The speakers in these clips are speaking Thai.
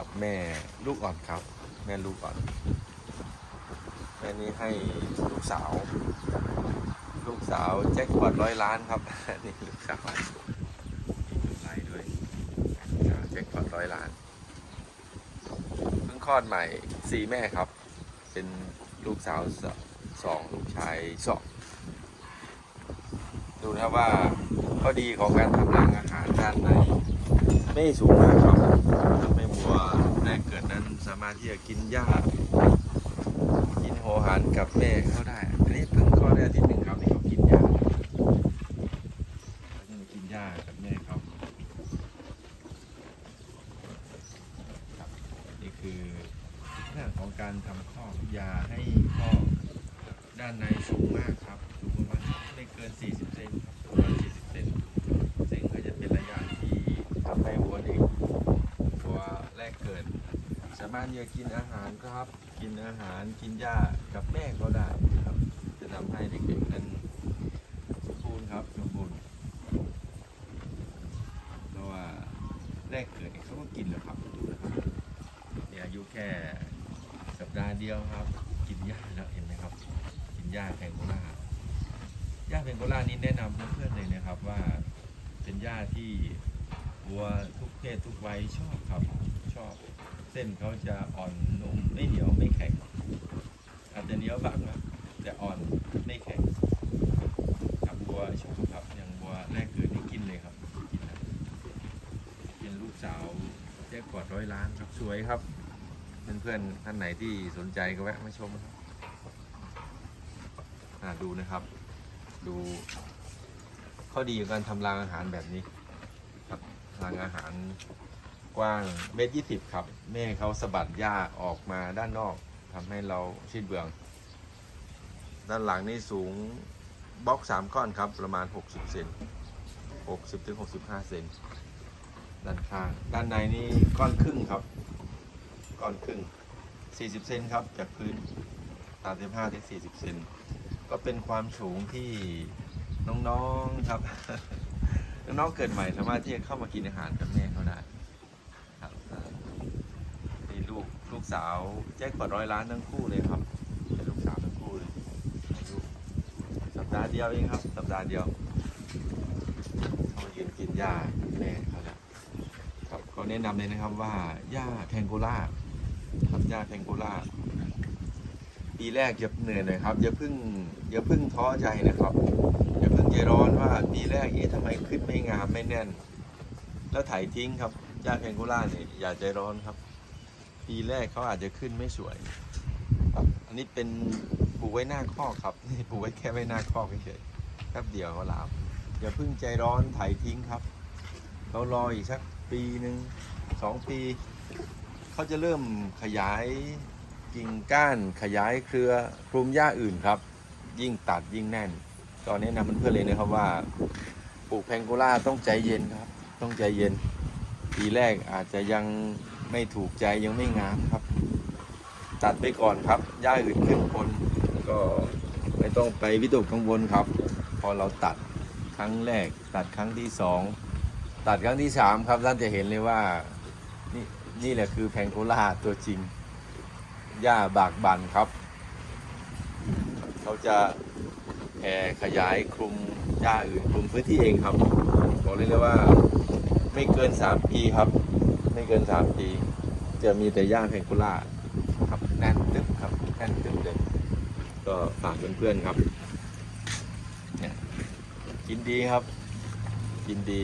ับ แม่ลูกอ่อนครับ แม่ลูกอ่อน แม่นี้ให้ลูกสาว ลูกสาวแจ็คพอตร้อยล้านครับ นี่ลูกสาวมีลูกไล่ด้วยแจ็คพอตร้อยล้านเพิ่งคลอดใหม่สี่แม่ครับ เป็นลูกสาวสสองลูกชายสองดูนะว่าข้อดีของการทำรังอาหารด้านในไม่สูงมากครับ ทำให้วัวแรกเกิดนั้นสามารถที่จะกินหญ้ากินหัวหันกับแม่เขาได้ อันนี้เพิ่งคลอดได้อาทิตย์หนึ่งครับนี่เขากินหญ้าเขาจะมากินหญ้ากับแม่เขาครับนี่คือเรื่องของการทำข้อกยาให้ข้อกด้านในสูงมากครับ สูงประมาณไม่เกิน 40 เซนครับประมาณ40 เซนซึ่งก็จะเป็นระยะที่ทำให้วัวเด็กวัวแรกเกิด สามากินอาหารครับ กินอาหารกินหญ้ากับแม่ก็ได้ครับ จะทำให้เด็กๆนั้นสมบูรณ์ครับสมบูรณ์เพราะว่าแรกเกิดเนี่ยเขาก็กินแล้วครับดูนะครับเนี่ยอายุแค่สัปดาห์เดียวครับ กินหญ้าแล้วเห็นไหมครับ กินหญ้าแพงโกล่าหญ้าแพงโกล่านี้แนะนำเพื่อนๆเลยนะครับว่าเป็นหญ้าที่วัวทุกเพศทุกวัยชอบครับชอบ เส้นเขาจะอ่อนนุ่มไม่เหนียวไม่แข็ง อาจจะเหนียวบางนะแต่อ่อนไม่แข็งครับบัวชอบครับอย่างบัวแรกเกิดนี่กินเลยครับกินนะเป็นลูกสาวแจ็คพอตร้อยล้านครับสวยครับเพื่อนๆท่านไหนที่สนใจก็แวะมาชมครับดูนะครับ ดูข้อดีของการทำรางอาหารแบบนี้ ครับรางอาหาร กว้างเมตรยี่สิบครับแม่เขาสะบัดหญ้าออกมาด้านนอกทำให้เราชิดเบือง ด้านหลังนี่สูงบล็อกสามก้อนครับประมาณ 60 เซน60ถึง65 เซนด้านข้าง ด้านในนี่ก้อนครึ่งครับ ก้อนครึ่ง 40 เซนครับ จากพื้น 35ถึง40 เซนก็เป็นความสูงที่น้องๆครับ น้องๆเกิดใหม่สามารถที่จะเข้ามากินอาหารกับแม่เขาได้ ครับอ่านี่ลูกลูก สาวแจ็คพอตร้อยล้านทั้งคู่เลยครับเป็นลูกสาวทั้งคู่เลยอายุสัปดาห์เดียวเองครับ สัปดาห์เดียวเขามายืนกินหญ้าแม่เขาแล้วครับก็แนะนำเลยนะครับว่าหญ้าแพงโกล่าครับหญ้าแพงโกล่าปีแรกอย่าเหนื่อยเลยครับอย่าเพึ่งอย่าเพึ่งท้อใจนะครับอย่าเพึ่งใจร้อนว่าปีแรกเอ๊ะทำไมขึ้นไม่งามไม่แน่น แล้วไถทิ้งครับหญ้าแพงโกล่าเนี่ยอย่าใจร้อนครับ ปีแรกเขาอาจจะขึ้นไม่สวยครับ อันนี้เป็นปลูกไว้หน้าคอกครับนี่ปลูกไว้แค่ไว้หน้าคอกเฉยๆแป๊บเดียวเขาลามอย่าเพิ่งใจร้อนไถทิ้งครับเรารออีกสักปีหนึ่งสองปีเขาจะเริ่มขยายกิ่งก้านขยายเครือคลุมหญ้าอื่นครับ ยิ่งตัดยิ่งแน่น ตอนนี้นะเพื่อนๆเลยนะครับว่าปลูกแพงโกล่าต้องใจเย็นครับ ต้องใจเย็น ปีแรกอาจจะยัง ไม่ถูกใจยังไม่งามครับ ตัดไปก่อนครับหญ้าอื่นขึ้นบนก็ไม่ต้องไปวิตกกังวลครับ พอเราตัดครั้งแรก ตัดครั้งที่สองตัดครั้งที่สามครับท่านจะเห็นเลยว่านี่นี่แหละคือแพงโกล่าตัวจริงหญ้าบากบันครับ เขาจะแผ่ขยายคลุมหญ้าอื่นคลุมพื้นที่เองครับบอกเลยเลยว่าไม่เกิน3ปีครับ ไม่เกิน3ปีจะมีแต่หญ้าแพงโกล่าครับแน่นตึ๊บครับแน่นตึ๊บเลยก็ฝากเพื่อนๆครับเนี่ยกินดีครับ กินดี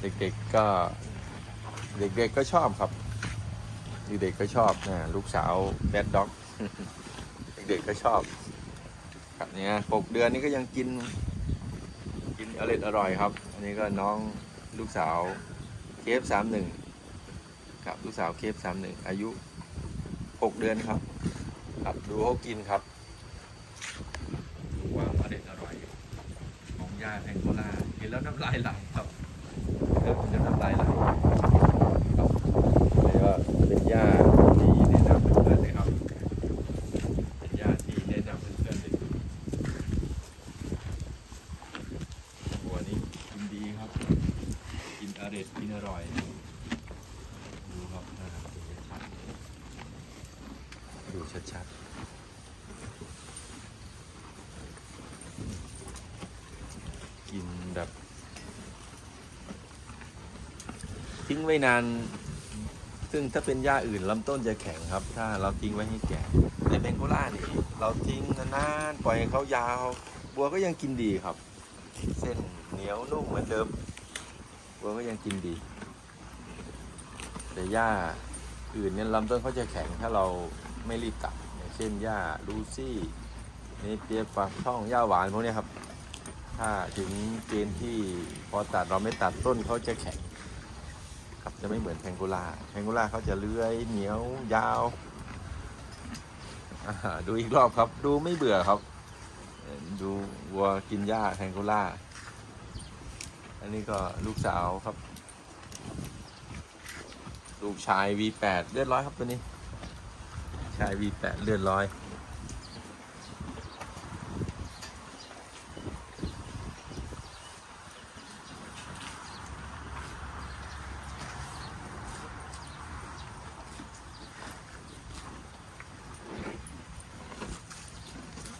เด็กๆก็ เด็กๆก็ชอบครับเด็กๆก็ชอบนะลูกสาวแบดด็อก เด็กๆก็ชอบครับเนี่ยหกเดือนนี้ก็ยังกิน กินอร่อยอร่อยครับ อันนี้ก็น้อง ลูกสาวเคฟสามหนึ่งครับลูกสาวเคฟสามหนึ่งอายุหกเดือนครับครับดูเขากินครับดูความอร่อยอร่อยของยาแพงโกล่าเห็นแล้วน้ำลายไหลครับเริ่มจะน้ำลายไหลครับนี่ก็เป็นยาที่แนะนำเพื่อนๆเลยครับ เป็นยาที่แนะนำเพื่อนๆเลย หัวนี้กินดีครับ กินอร่อยกินอร่อย ชัดๆ กินแบบ ทิ้ง ไว้นาน ซึ่งถ้าเป็นหญ้าอื่นลำต้นจะแข็งครับ ถ้าเราทิ้งไว้ให้แก่ในเบงโกล่านี่เราทิ้งนานๆปล่อยให้เขายาว บัวก็ยังกินดีครับ เส้นเหนียวนุ่มเหมือนเดิม บัวก็ยังกินดี แต่หญ้าอื่นเนี่ยลำต้นเขาจะแข็งถ้าเราไม่รีบตัดเช่นหญ้าลูซี่เนเปียปลาช่องหญ้าหวานพวกนี้ครับ ถ้าถึงเกณฑ์ที่พอตัดเราไม่ตัดต้นเขาจะแข็ง ครับจะไม่เหมือนแพงโกลาแพงโกลาเขาจะเลื้อยเหนียวยาวดูอีกรอบครับ ดูไม่เบื่อครับ ดูวัวกินหญ้าแพงโกลาอันนี้ก็ลูกสาวครับ ลูกชาย V8 เลือดร้อยครับตัวนี้ ชาย V8 เลือดร้อย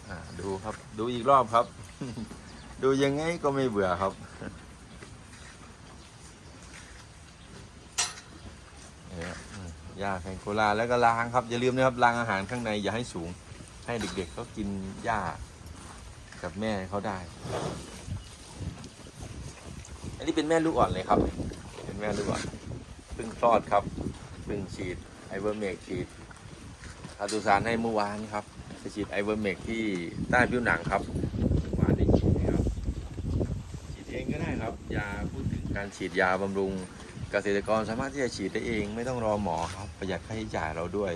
อ่า ดูอีกรอบครับ ดูยังไงก็ไม่เบื่อครับเนี่ยหญ้าแพงโกลาแล้วก็ล้างครับ อย่าลืมนะครับล้างอาหารข้างในอย่าให้สูง ให้เด็กๆเขากินหญ้ากับแม่เขาได้ อันนี้เป็นแม่ลูกอ่อนเลยครับ เป็นแม่ลูกอ่อนเพิ่งคลอดครับเพิ่งฉีดไอเวอร์เมกฉีดคาตูซานให้เมื่อวานครับ ฉีดไอเวอร์เมกที่ใต้ผิวหนังครับเมื่อวานได้ฉีดครับฉีดเองก็ได้ครับ ยาพูดถึงการฉีดยาบำรุง เกษตรกรสามารถที่จะฉีดได้เองไม่ต้องรอหมอครับ ประหยัดค่าใช้จ่ายเราด้วย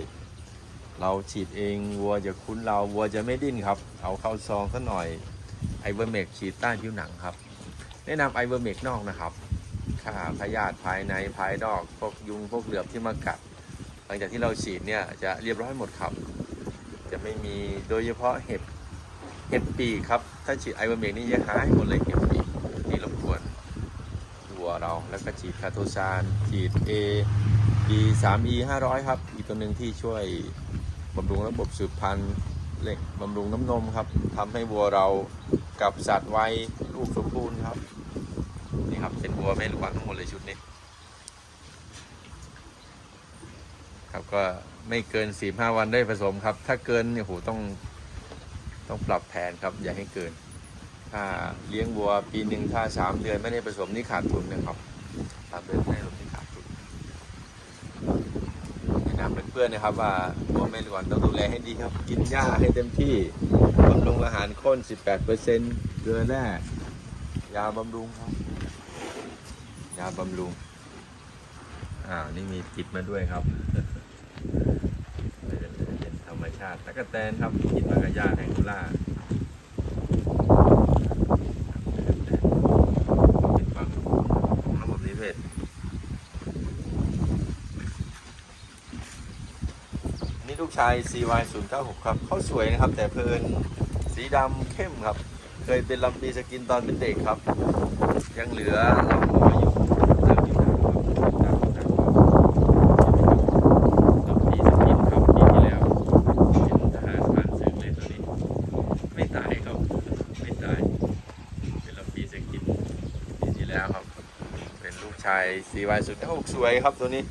เราฉีดเองวัวจะคุ้นเราวัวจะไม่ดิ้นครับ เอาเข้าซองสักหน่อยไอเวอร์เมกฉีดใต้ผิวหนังครับ แนะนำไอเวอร์เมกนอกนะครับฆ่าพยาธิภายในภายนอกพวกยุงพวกเหลือบที่มากัดหลังจากที่เราฉีดเนี่ยจะเรียบร้อยหมดครับ จะไม่มีโดยเฉพาะเห็บเห็บปีครับ ถ้าฉีดไอวอร์เมกนี่จะหายหมดเลยเห็บปีที่รบกวนวัวเราแล้วก็ฉีดคาโตซานฉีด A D 3 E 500 ครับ อีกตัวหนึ่งที่ช่วยบำรุงระบบสืบพันธุ์เล็กบำรุงน้ำนมครับทำให้วัวเรากับสัตว์วัยลูกสมบูรณ์ครับ นี่ครับเป็นวัวแม่ลูกอ่อนทั้งหมดเลยชุดนี้ ครับก็ ไม่เกิน4 5วันได้ผสมครับ ถ้าเกินเนี่ยโหต้องต้องปรับแผนครับ อย่าให้เกิน ถ้าเลี้ยงวัวปีหนึ่งถ้าสามเดือนไม่ได้ผสมนี่ขาดทุนนะครับสามเดือนไม่ได้ผสมนี่ขาดทุนแนะนำเพื่อนๆนะครับ ว่าวัวแม่ลูกอ่อนต้องดูแลให้ดีครับ กินหญ้าให้เต็มที่บำรุงอาหารข้น 18%เซ็นต์เกลือแร่ยาบำรุงครับ ยาบำรุงอ้าวนี่มีติดมาด้วยครับาติตะกะแตนครับกินมากับหญ้าแองกูล่าเป็นความระบบนิเวศนี่ลูกชาย CY 0 9 6 ครับเขาสวยนะครับ แต่เพลินสีดำเข้มครับ เคยเป็นลำปีสกินตอนเป็นเด็กครับ ยังเหลือลำหัวอยู่เติมอยู่นะครับดำนะครับลำปีสกินครับปีที่แล้วเป็นทหารผ่านศึกเลยตัวนี้ ไม่ตายครับ ไม่ตาย เป็นลำปีสกิน ปีที่ แล้วครับ เป็นลูกชายสีวายสุดหกสวยครับตัวนี้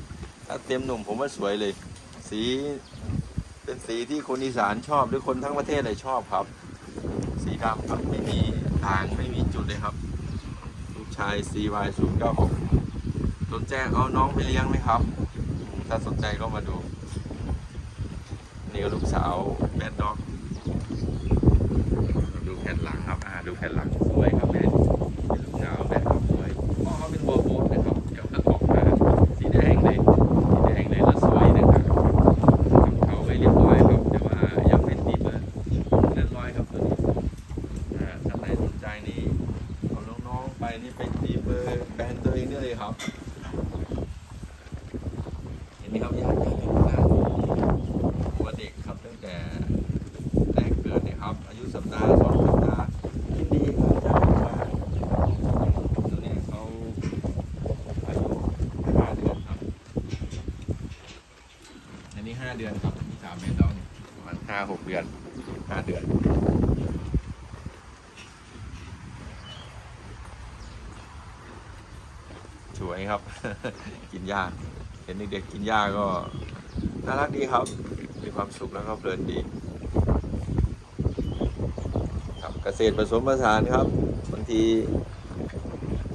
ถ้าเต็มหนุ่มผมว่าสวยเลย สีเป็นสีที่คนอีสานชอบหรือคนทั้งประเทศเลยชอบครับ สีดำครับไม่มีทางไม่มีจุดเลยครับ ลูกชาย CY 0 9 6สนใจเอาน้องไปเลี้ยงไหมครับ ถ้าสนใจก็มาดู นี่ก็ลูกสาวแบดด็อก ดูแผ่นหลังครับอ่าดูแผ่นหลังสวยครับแม่ ไปนี่ไปตีเบอร์แบรนด์ตัวเองได้เลยครับ เห็นไหมครับยากยากเลยมากวัวเด็กครับตั้งแต่ แรกเกิดเนี่ยครับ อายุสัปดาห์สองสัปดาห์ยินดีครับจ้าว่าตัวเนี้เขาอายุห้าเดือนครับ อันนี้ห้าเดือนครับที่สามเมตรแล้วเนี่ยตัว เดือนห้าเดือน สวยครับ กินหญ้าเห็นเด็กๆกินหญ้าก็น่ารักดีครับ มีความสุขแล้วก็เพลินดีครับเกษตรผสมผสานครับบางที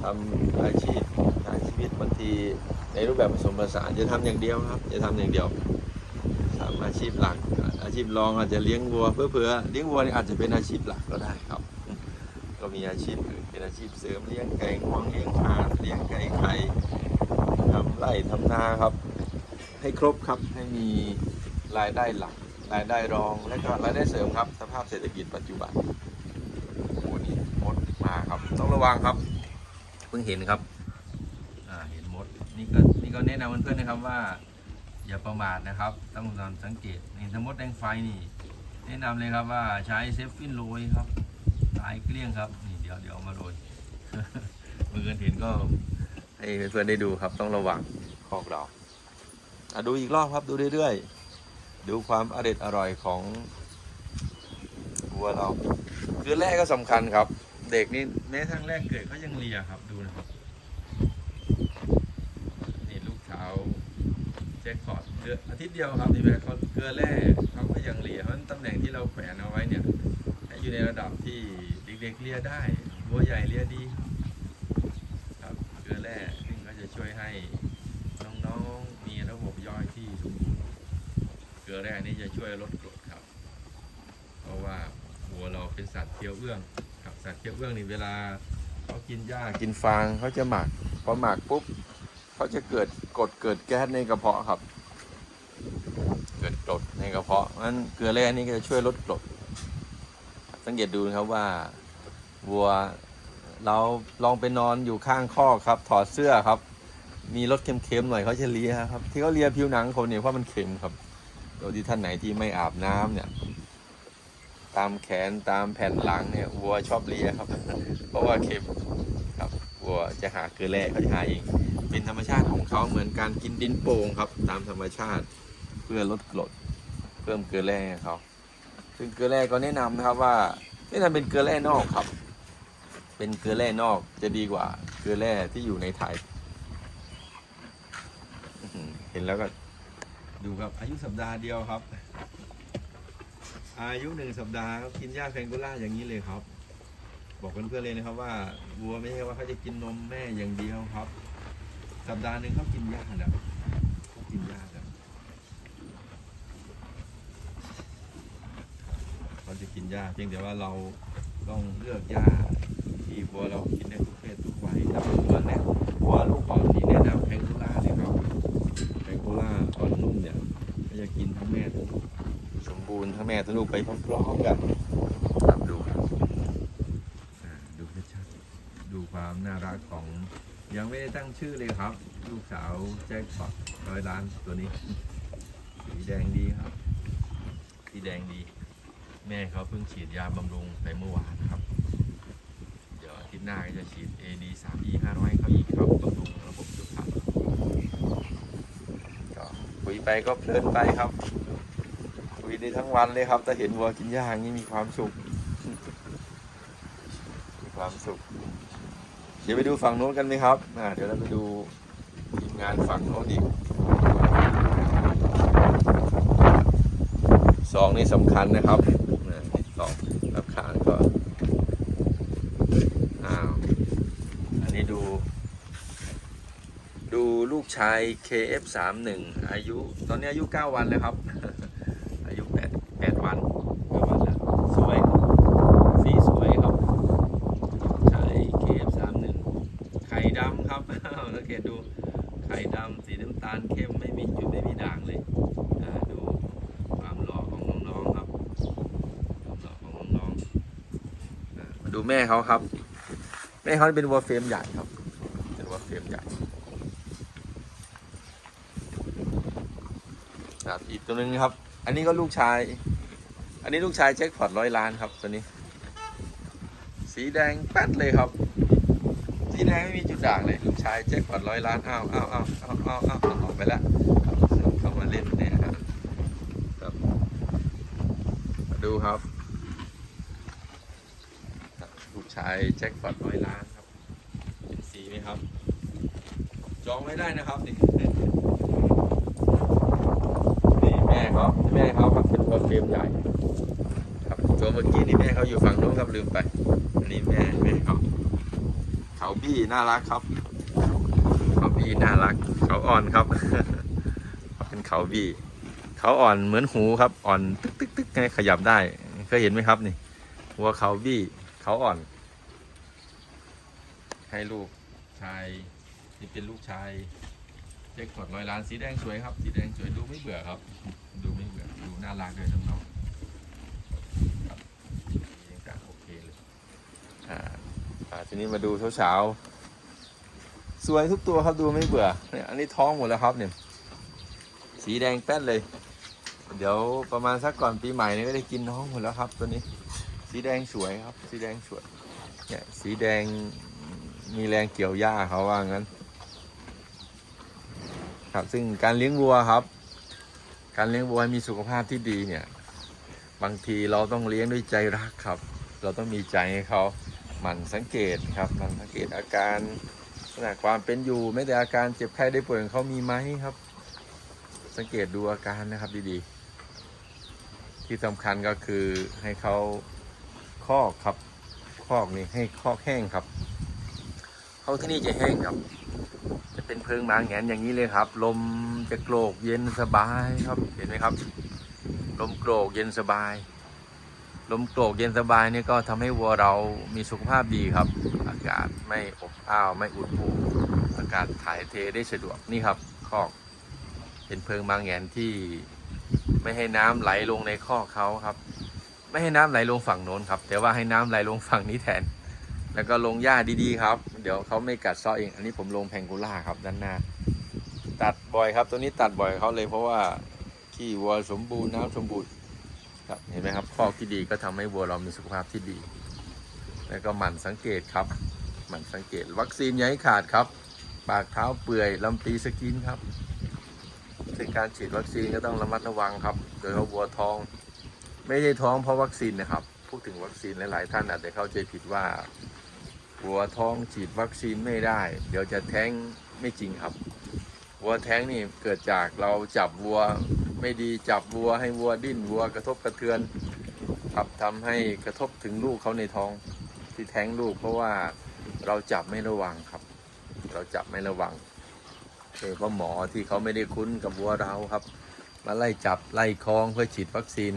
ทำอาชีพหาชีวิตบางทีในรูปแบบผสมผสานจะทำอย่างเดียวครับจะทำอย่างเดียวทำอาชีพหลัก อาชีพรองอาจจะเลี้ยงวัวเพื่อเผื่อเลี้ยงวัวนี่อาจจะเป็นอาชีพหลักก็ได้ครับก็มีอาชีพอื่นเป็นอาชีพเสริมเลี้ยงไก่งวงเลี้ยงห่าเลี้ยงไก่ไข่ ทำไร่ทำนาครับ ให้ครบครับให้มีรายได้หลัก รายได้รองและก็รายได้เสริมครับ สภาพเศรษฐกิจปัจจุบันโอ้นี่มดมาครับ ต้องระวังครับ เพิ่งเห็นครับอ่าเห็นมดนี่ก็นี่ก็แนะนำเพื่อนๆนะครับว่า อย่าประมาทนะครับต้องสังเกตนี่ถ้ามดแดงไฟนี่ แนะนำเลยครับว่าใช้เซฟฟินโรยครับตายเกลี้ยงครับนี่เดี๋ยวเดี๋ยวมาโรยเมื่อกี้เห็นก็ ให้เพื่อนๆได้ดูครับต้องระวังคอกเราอะดูอีกรอบครับดูเรื่อยๆ ดูความอร่อยอร่อยของวัวเราเดือนแรกก็สำคัญครับ เด็กนี่แม้ทั้งแรกเกิดเขายังเลียครับดูนะครับนี่ลูกสาวแจ็คพอตเดือนอาทิตย์เดียวครับที่แบบเขาเกลือแร่เขาก็ยังเลียเพราะฉะนั้นตำแหน่งที่เราแขวนเอาไว้เนี่ยให้อยู่ในระดับที่เด็กๆเลียได้วัวใหญ่เลียดีครับเกลือแร่ซึ่งก็จะช่วยให้น้องๆมีระบบย่อยที่สมบูรณ์เกลือแร่นี่จะช่วยลดกรดครับ เพราะว่าวัวเราเป็นสัตว์เคี้ยวเอื้องครับสัตว์เคี้ยวเอื้องนี่เวลาเขากินหญ้ากินฟางเขาจะหมักพอหมักปุ๊บเขาจะเกิดกรดเกิดแก๊สในกระเพาะครับ เกิดกรดในกระเพาะงั้นเกลือแร่นี่ก็จะช่วยลดกรดสังเกตดูนะครับว่าวัว เราลองไปนอนอยู่ข้างคอครับ ถอดเสื้อครับ มีรสเค็มๆหน่อยเขาจะเลียครับ ที่เขาเลียผิวหนังคนเนี่ยเพราะมันเค็มครับโดยที่ท่านไหนที่ไม่อาบน้ำเนี่ย ตามแขนตามแผ่นหลังเนี่ยวัวชอบเลียครับ เพราะว่าเค็มครับวัวจะหาเกลือแร่เขาจะหาเองเป็นธรรมชาติของเขาเหมือนการกินดินโป่งครับ ตามธรรมชาติเพื่อลดกรดเพิ่มเกลือแร่ให้เขาซึ่งเกลือแร่ก็แนะนำนะครับว่าแนะนำเป็นเกลือแร่นอกครับ เป็นเกลือแร่นอกจะดีกว่า เกลือแร่ที่อยู่ในไทยเห็นแล้วก็ ดูครับ อายุสัปดาห์เดียวครับ อายุหนึ่งสัปดาห์ครับกินหญ้าแพงโกล่าอย่างนี้เลยครับ บอกเพื่อนๆเลยนะครับว่าวัวไม่ใช่ว่าเขาจะกินนมแม่อย่างเดียวครับ สัปดาห์หนึ่งเขากินหญ้านะเขากินหญ้ากันเขาจะกินหญ้าเพียงแต่ว่าเราต้องเลือกหญ้า ที่วัวเรากินได้ทุกเพศทุกวัยถ้าเป็นวัวเนี่ยวัวลูกอ่อนนี่แนะนำแพงโกล่าเลยครับแพงโกล่าอ่อนนุ่มเนี่ยก็จะกินทั้งแม่ทั้งลูกสมบูรณ์ทั้งแม่ทั้งลูกไปพร้อมๆกันครับดูครับอ่าดูชัดๆดูความน่ารักของยังไม่ได้ตั้งชื่อเลยครับ ลูกสาวแจ็คพอตร้อยล้านตัวนี้ สีแดงดีครับ สีแดงดี แม่เขาเพิ่งฉีดยาบำรุงไปเมื่อวานครับ เดี๋ยวอาทิ ตย์หน้าจะฉีด AD 3 E 500ให้เขาอีกครับบำรุงระบบสุขภาพก็คุยไปก็เพลินไปครับคุยได้ทั้งวันเลยครับแต่เห็นวัวกินหญ้าอย่างนี้มีความสุข มีความสุข เดี๋ยวไปดูฝั่งโน้นกันไหมครับอ่าเดี๋ยวเราไปดูทีมงานฝั่งโน้นอีกสองนี่สำคัญนะครับอ่านี่สองรับขานก็อ้าว อันนี้ดู ดูลูก ชาย KF31 อายุตอนนี้อายุ 9 วันแล้วครับ อายุ 8 8 วัน9วันแล้วสวยสีสวยครับชาย KF31 ไข่ดำครับสังเกตดูไข่ดำสีน้ำตาลเข้มไม่มีจุดไม่มีด่างเลยดูความหล่อของน้องๆครับความหล่อของน้องๆมาดูแม่เขาครับ แม่เขาเป็นวัวเฟรมใหญ่ครับ เป็นวัวเฟรมใหญ่ ครับ อีกตัวนึงครับ อันนี้ก็ลูกชาย อันนี้ลูกชายแจ็คพอตร้อยล้านครับตัวนี้ สีแดงแป๊ดเลยครับ สีแดงไม่มีจุดด่างเลย ลูกชายแจ็คพอตร้อยล้านอ้าวอ้าวอ้าวอ้าวอ้าวอ้าวออกไปแล้วเข้ามาเล่นเนี่ยครับครับดูครับ ลูกชายแจ็คพอตร้อยล้านครับเห็นสีไหมครับ จองไม่ได้นะครับนี่ ม่เขาแม่เขาครับเป็นตัวเฟรมใหญ่ครับตัวเมื่อกี้นี่แม่เขาอยู่ฝั่งโน้นครับลืมไป อันนี้แม่แม่เขาเขาบี้น่ารักครับเขาบี้น่ารัก เขาอ่อนครับเป็นเขาบี้เขาอ่อนเหมือนหูครับอ่อนตึกตึกตึกไงขยับได้เคยเห็นไหมครับนี่หัวเขาบี้เขาอ่อน ให้ลูกชายนี่เป็นลูกชายเจ๊กดร้อยล้านสีแดงสวยครับ สีแดงสวยดูไม่เบื่อครับ น่ารักเลยน้องๆครับยังกะโอเคเลยอ่าอ่าทีนี้มาดูเช้าๆสวยทุกตัวครับดูไม่เบื่อเนี่ยอันนี้ท้องหมดแล้วครับเนี่ยสีแดงแป้นเลย เดี๋ยวประมาณสักก่อนปีใหม่เนี่ยก็ได้กินน้องหมดแล้วครับ ตัวนี้ สีแดงสวยครับ สีแดงสวยเนี่ยสีแดงมีแรงเกี่ยวหญ้าเขาว่างั้น ครับซึ่งการเลี้ยงวัวครับ การเลี้ยงวัวให้มีสุขภาพที่ดีเนี่ย บางทีเราต้องเลี้ยงด้วยใจรักครับ เราต้องมีใจให้เขาหมั่นสังเกตครับหมันสังเกตอาการขณะความเป็นอยู่ไม่แต่อาการเจ็บไข้ได้ป่วยของเขามีไหมครับ สังเกตดูอาการนะครับดีๆ ที่สำคัญก็คือให้เขาคอกครับคอกนี่ให้คอกแห้งครับเขาที่นี่จะแห้งครับ จะเป็นเพิงหมาแหงนอย่างนี้เลยครับ ลมจะโกรกเย็นสบายครับเห็นไหมครับ ลมโกรกเย็นสบาย ลมโกรกเย็นสบายนี่ก็ทำให้วัวเรามีสุขภาพดีครับ อากาศไม่อบอ้าวไม่อุดหูอากาศถ่ายเทได้สะดวกนี่ครับคอก เป็นเพิงบางแหงนที่ไม่ให้น้ำไหลลงในคอกเขาครับ ไม่ให้น้ำไหลลงฝั่งโน้นครับ แต่ว่าให้น้ำไหลลงฝั่งนี้แทน แล้วก็ลงหญ้าดีๆครับ เดี๋ยวเขาไม่กัดเซาะเอง อันนี้ผมลงแพงกูล่าครับด้านหน้า ตัดบ่อยครับ ตัวนี้ตัดบ่อยเขาเลยเพราะว่าขี้วัวสมบูรณ์น้ำสมบูรณ์ครับเห็นไหมครับคอกที่ดีก็ทำให้วัวเรามีสุขภาพที่ดี แล้วก็หมั่นสังเกตครับ หมั่นสังเกต วัคซีนอย่าให้ขาดครับ ปากเท้าเปื่อยลำปีสกินครับซึ่งการฉีดวัคซีนก็ต้องระมัดระวังครับ โดยเฉพาะวัวท้อง ไม่ใช่ท้องเพราะวัคซีนนะครับ พูดถึงวัคซีนหลาย ๆ ท่านอาจจะเข้าใจผิดว่า วัวท้องฉีดวัคซีนไม่ได้ เดี๋ยวจะแท้งไม่จริงครับ วัวแท้งนี่เกิดจากเราจับวัวไม่ดีจับวัวให้วัวดิ้นวัวกระทบกระเทือน ครับทำให้กระทบถึงลูกเขาในท้องที่แท้งลูกเพราะว่าเราจับไม่ระวังครับ เราจับไม่ระวังโดยเฉพาะหมอที่เขาไม่ได้คุ้นกับวัวเราครับ มาไล่จับไล่คล้องเพื่อฉีดวัคซีน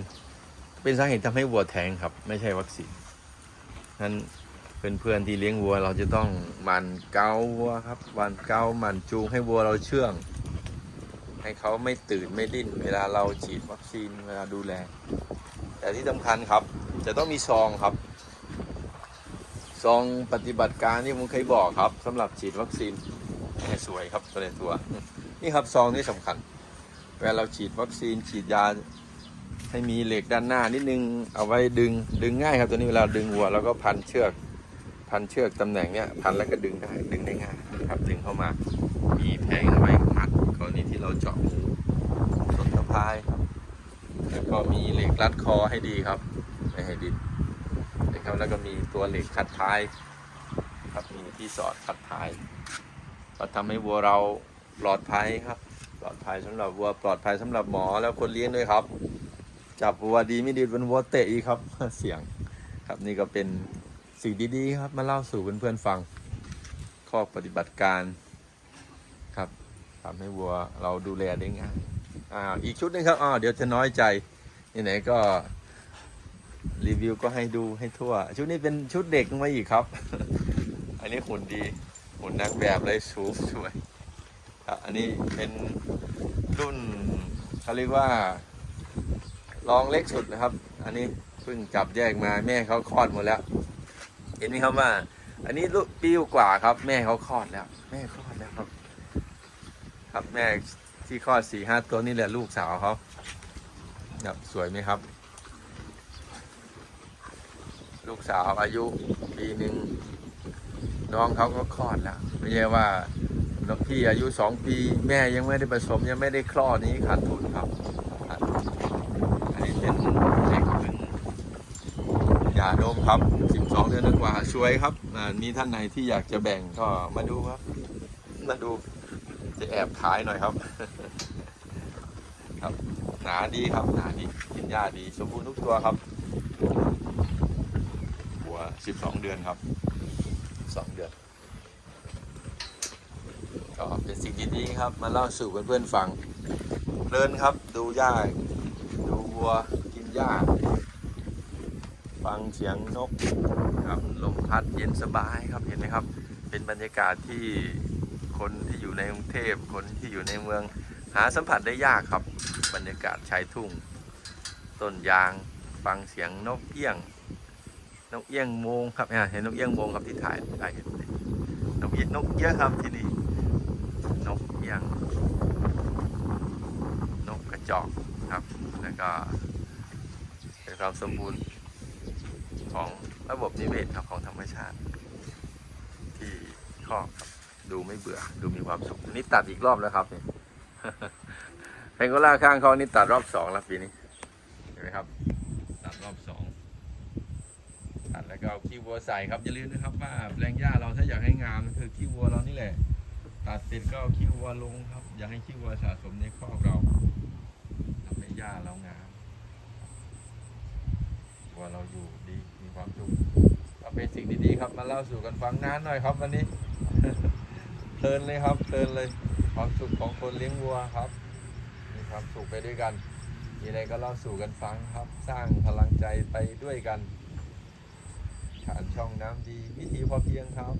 เป็นสาเหตุทำให้วัวแท้งครับ ไม่ใช่วัคซีนนั้น เพื่อนๆที่เลี้ยงวัวเราจะต้องหมั่นเกาวัวครับหมั่นเกาหมั่นจูงให้วัวเราเชื่อง ให้เขาไม่ตื่นไม่ดิ้น เวลาเราฉีดวัคซีนเวลาดูแล แต่ที่สำคัญครับ จะต้องมีซองครับซองปฏิบัติการที่ผมเคยบอกครับสำหรับฉีดวัคซีนสวยครับตัวในตัว นี่ครับซองนี่สำคัญ เวลาเราฉีดวัคซีนฉีดยาให้มีเหล็กด้านหน้านิดนึงเอาไว้ดึงดึงง่ายครับตัวนี้เวลาดึงวัวแล้วก็พันเชือก พันเชือกตำแหน่งเนี้ยพันแล้วก็ดึงได้ดึงได้ง่ายครับดึงเข้ามา มีแผงไว้มัดกรณีที่เราเจาะหูต้นสะพายครับแล้วก็มีเหล็กรัดคอให้ดีครับไม่ให้ดิ้นนะครับแล้วก็มีตัวเหล็กขัดท้าย ครับมีที่สอดขัดท้าย ก็ทำให้วัวเราปลอดภัยครับ ปลอดภัยสำหรับวัวปลอดภัยสำหรับหมอแล้วคนเลี้ยงด้วยครับ จับวัวดีไม่ดีเป็นวัวเตะอีกครับเสียงครับนี่ก็เป็น สิ่งดีๆครับมาเล่าสู่เพื่อนๆฟัง ข้อปฏิบัติการครับทำให้วัวเราดูแลได้ง่ายอ่าอีกชุดหนึงครับอ่าเดี๋ยวจะน้อยใจไหนๆก็รีวิวก็ให้ดูให้ทั่ว ชุดนี้เป็นชุดเด็กมาอีกครับ อันนี้หุ่นดีหุ่นนางแบบเลยสูงสวยครับอันนี้เป็นรุ่นเขาเรียกว่าลองเล็กสุดนะครับ อันนี้เพิ่งจับแยกมาแม่เขาคลอดหมดแล้ว ห็นไหมครับว่า อันนี้ลูกปีกว่าครับ แม่เขาคลอดแล้ว แม่คลอดแล้วครับ ครับแม่ที่คลอดสี่ห้าตัวนี่แหละลูกสาวเขาครับสวยไหมครับ ลูกสาวอายุปีหนึ่งน้องเขาก็คลอดแล้วไม่ใช่ว่าพี่อายุสองปี แม่ยังไม่ได้ผสมยังไม่ได้คลอดนี้ขาดทุนครับขาดทุนอันนี้เป็นเด็กพึ่งาดมครับ 12 เดือนกว่าช่วยครับอ่านี่ท่านไหนที่อยากจะแบ่งก็มาดูครับ มาดูจะแอบขายหน่อยครับ ครับหนาดีครับหนาดีกินหญ้าดีสมบูรณ์ทุกตัวครับหัว 12 เดือนครับ 2 เดือนก็เป็นสิ่งดีๆครับ มาเล่าสู่เพื่อนๆฟังเพลินครับ ดูหญ้าดูวัวกินหญ้า ฟังเสียงนกครับลมพัดเย็นสบายครับเห็นไหมครับ เป็นบรรยากาศที่คนที่อยู่ในกรุงเทพคนที่อยู่ในเมืองหาสัมผัสได้ยากครับ บรรยากาศชายทุ่ง ต้นยางฟังเสียงนกเอี้ยง นกเอี้ยงโมงครับเนี่ยเห็นนกเอี้ยงโมงครับที่ถ่ายถ่ายเห็นนกเอี้ยงนกเอี้ยครับที่นี่นกเอี้ยง นกกระจอกครับแล้วก็เป็นความสมบูรณ์ ของระบบนิเวศครับของธรรมชาติ ที่คอกครับดูไม่เบื่อ ดูมีความสุขนี่ตัดอีกรอบแล้วครับเนี่ยเพนโกล่าข้างเขานี่ตัดรอบสองแล้วปีนี้เห็นไหมครับ ตัดรอบสองตัดแล้วก็เอาขี้วัวใส่ครับอย่าลืมนะครับว่าแปลงหญ้าเราถ้าอยากให้งามคือขี้วัวเรานี่แหละ ตัดเสร็จก็เอาขี้วัวลงครับ อยากให้ขี้วัวสะสมในคอกเราทำให้หญ้าเรางามว่าเราอยู่ดี ความสุขก็เป็นสิ่งดีๆครับมาเล่าสู่กันฟังนานหน่อยครับวันนี้เพลินเลยครับเพลินเลยความสุขของคนเลี้ยงวัวครับ มีความสุขไปด้วยกันมีอะไรก็เล่าสู่กันฟังครับ สร้างพลังใจไปด้วยกันฐานช่องน้ำดีวิธีพอเพียงครับ